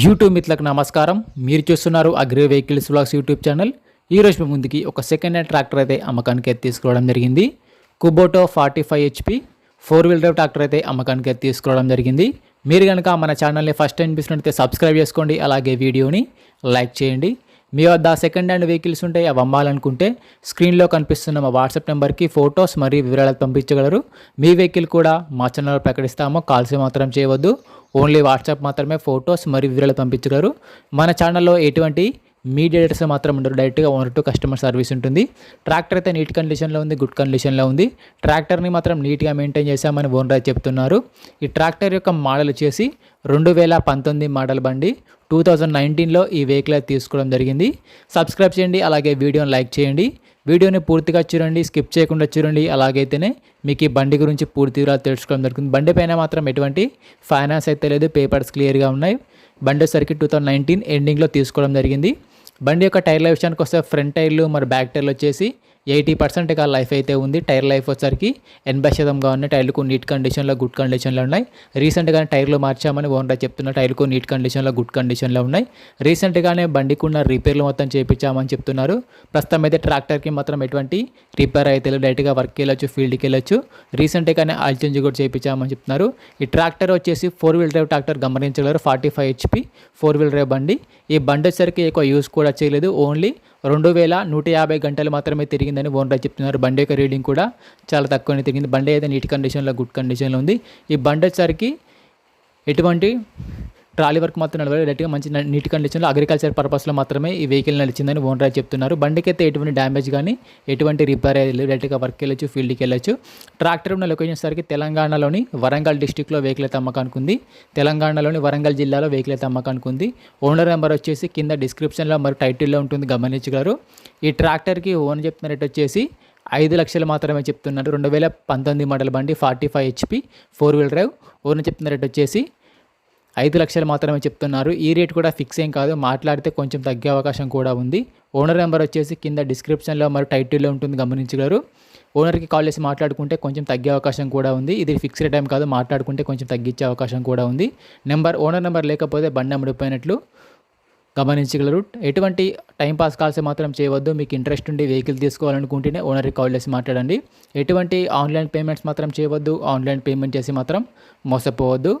YouTube మిత్రులకు నమస్కారం. మీరు చూస్తున్నారు agri vehicles blogs YouTube channel. ఈ రోజు మీ ముందుకి ఒక సెకండ్ హ్యాండ్ ట్రాక్టర్ అయితే అమ్మకానికి అయితే తీసుకురావడం జరిగింది. Kubota forty five HP four wheel drive tractor అయితే అమ్మకానికి అయితే తీసుకురావడం జరిగింది. మీరు కనుక మన ఛానల్ని ఫస్ట్ టైం చూసినట్టయితే సబ్స్క్రైబ్ చేసుకోండి. అలాగే వీడియోని లైక్ చేయండి. మీ వద్ద సెకండ్ హ్యాండ్ వెహికల్స్ ఉంటాయి అవి అమ్మాలనుకుంటే స్క్రీన్లో కనిపిస్తున్న మా వాట్సాప్ నెంబర్కి ఫొటోస్ మరియు వివరాలు పంపించగలరు. మీ వెహికల్ కూడా మా ఛానల్లో ప్రకటిస్తాము కాల్స్ మాత్రం చేయవద్దు. ఓన్లీ వాట్సాప్ మాత్రమే ఫొటోస్ మరియు వివరాలు పంపించగలరు. మన ఛానల్లో ఎటువంటి మీడియేటర్స్ మాత్రం ఉండరు. డైరెక్ట్గా ఓనర్ టు కస్టమర్ సర్వీస్ ఉంటుంది. ట్రాక్టర్ అయితే నీట్ కండిషన్లో ఉంది గుడ్ కండిషన్లో ఉంది. ట్రాక్టర్ని మాత్రం నీట్గా మెయింటైన్ చేశామని ఓనర్ అయితే చెప్తున్నారు. ఈ ట్రాక్టర్ యొక్క మోడల్ వచ్చేసి రెండు వేల పంతొమ్మిది మోడల్ బండి. టూ థౌజండ్ నైన్టీన్లో ఈ వెహికల్ అయితే తీసుకోవడం జరిగింది. సబ్స్క్రైబ్ చేయండి అలాగే వీడియోని లైక్ చేయండి. వీడియోని పూర్తిగా చూడండి స్కిప్ చేయకుండా చూడండి. అలాగైతేనే మీకు ఈ బండి గురించి పూర్తి వివరాలు తెలుసుకోవడం జరుగుతుంది బండి పైన మాత్రం ఎటువంటి ఫైనాన్స్ అయితే లేదు పేపర్స్ క్లియర్గా ఉన్నాయి. బండి వచ్చేసరికి టూ థౌజండ్ నైన్టీన్ ఎండింగ్లో తీసుకోవడం జరిగింది. బండి యొక్క టైర్ల విషయానికి వస్తే ఫ్రంట్ టైర్లు మరి బ్యాక్ టైర్లు వచ్చేసి ఎయిటీ పర్సెంట్ ఆ లైఫ్ అయితే ఉంది. టైర్ లైఫ్ వచ్చరికి ఎనభై శాతంగా ఉన్నాయి. టైర్లకు నీట్ కండిషన్లో గుడ్ కండిషన్లో ఉన్నాయి. రీసెంట్గానే టైర్లు మార్చామని ఓనర్ చెప్తున్న టైర్లకు నీట్ కండిషన్లో గుడ్ కండిషన్లో ఉన్నాయి. రీసెంట్గానే బండికి ఉన్న రిపేర్లు మొత్తం చేయించామని చెప్తున్నారు. ప్రస్తుతం అయితే ట్రాక్టర్కి మాత్రం ఎటువంటి రిపేర్ అయితే లేదు. డైరెక్ట్గా వర్క్కి వెళ్ళొచ్చు ఫీల్డ్కి వెళ్ళొచ్చు. రీసెంట్గానే ఆయిల్ చేంజ్ కూడా చేయించామని చెప్తున్నారు. ఈ ట్రాక్టర్ వచ్చేసి ఫోర్ వీల్ డ్రైవ్ ట్రాక్టర్ గమనించగలరు. Forty five HP four wheel drive బండి. ఈ బండి వచ్చేసరికి ఎక్కువ యూస్ కూడా చేయలేదు. ఓన్లీ రెండు వేల నూట యాభై గంటలు మాత్రమే తిరిగిందని ఓనర్ చెప్తున్నారు. బండి యొక్క రీడింగ్ కూడా చాలా తక్కువనే తిరిగింది. బండి అయితే నీట్ కండిషన్లో గుడ్ కండిషన్లో ఉంది. ఈ బండి వచ్చేసరికి ఎటువంటి ట్రాలీ వర్క్ మాత్రం నడవాలి డైరెక్ట్గా మంచి నీటి నీట్ కండిషన్లో అగ్రికల్చర్ పర్పస్లో మాత్రమే ఈ వెహికల్ నడిచిందని ఓనర్ చెప్తున్నారు. బండికి అయితే ఎటువంటి డ్యామేజ్ కానీ ఎటువంటి రిపేర్ అయ్యలేదు డైరెక్ట్గా వర్క్ వెళ్ళొచ్చు ఫీల్డ్కి వెళ్ళొచ్చు. ట్రాక్టర్ ఉన్న లొకేషన్ సరికి తెలంగాణలోని వరంగల్ డిస్టిక్లో వెహికల్ అయితే అమ్మకానికి ఉంది. తెలంగాణలోని వరంగల్ జిల్లాలో వెహికల్ అయితే అమ్మకానికి ఉంది. ఓనర్ నెంబర్ వచ్చేసి కింద డిస్క్రిప్షన్లో మరి టైటిల్లో ఉంటుంది గమనించగలరు ఈ ట్రాక్టర్కి ఓనర్ చెప్తున్న రేట్ వచ్చేసి ఐదు లక్షలు మాత్రమే చెప్తున్నారు. రెండు వేల పంతొమ్మిది మోడల్ బండి forty five HP four wheel drive owner చెప్తున్న రేట్ వచ్చేసి ఐదు లక్షలు మాత్రమే చెప్తున్నారు. ఈ రేట్ కూడా ఫిక్స్ ఏం కాదు. మాట్లాడితే కొంచెం తగ్గే అవకాశం కూడా ఉంది. ఓనర్ నెంబర్ వచ్చేసి కింద డిస్క్రిప్షన్లో మరి టైటిల్లో ఉంటుంది. గమనించగలరు. ఓనర్కి కాల్ చేసి మాట్లాడుకుంటే కొంచెం తగ్గే అవకాశం కూడా ఉంది. ఇది ఫిక్స్డ్ టైం కాదు. మాట్లాడుకుంటే కొంచెం తగ్గించే అవకాశం కూడా ఉంది. నెంబర్ ఓనర్ నెంబర్ లేకపోతే బండి అమ్ముడిపోయినట్లు గమనించగలరు. ఎటువంటి టైం పాస్ కాల్స్ మాత్రం చేయవద్దు. మీకు ఇంట్రెస్ట్ ఉండి వెహికల్ తీసుకోవాలనుకుంటేనే ఓనర్కి కాల్ చేసి మాట్లాడండి. ఎటువంటి ఆన్లైన్ పేమెంట్స్ మాత్రం చేయవద్దు. ఆన్లైన్ పేమెంట్ చేసి మాత్రం మోసపోవద్దు.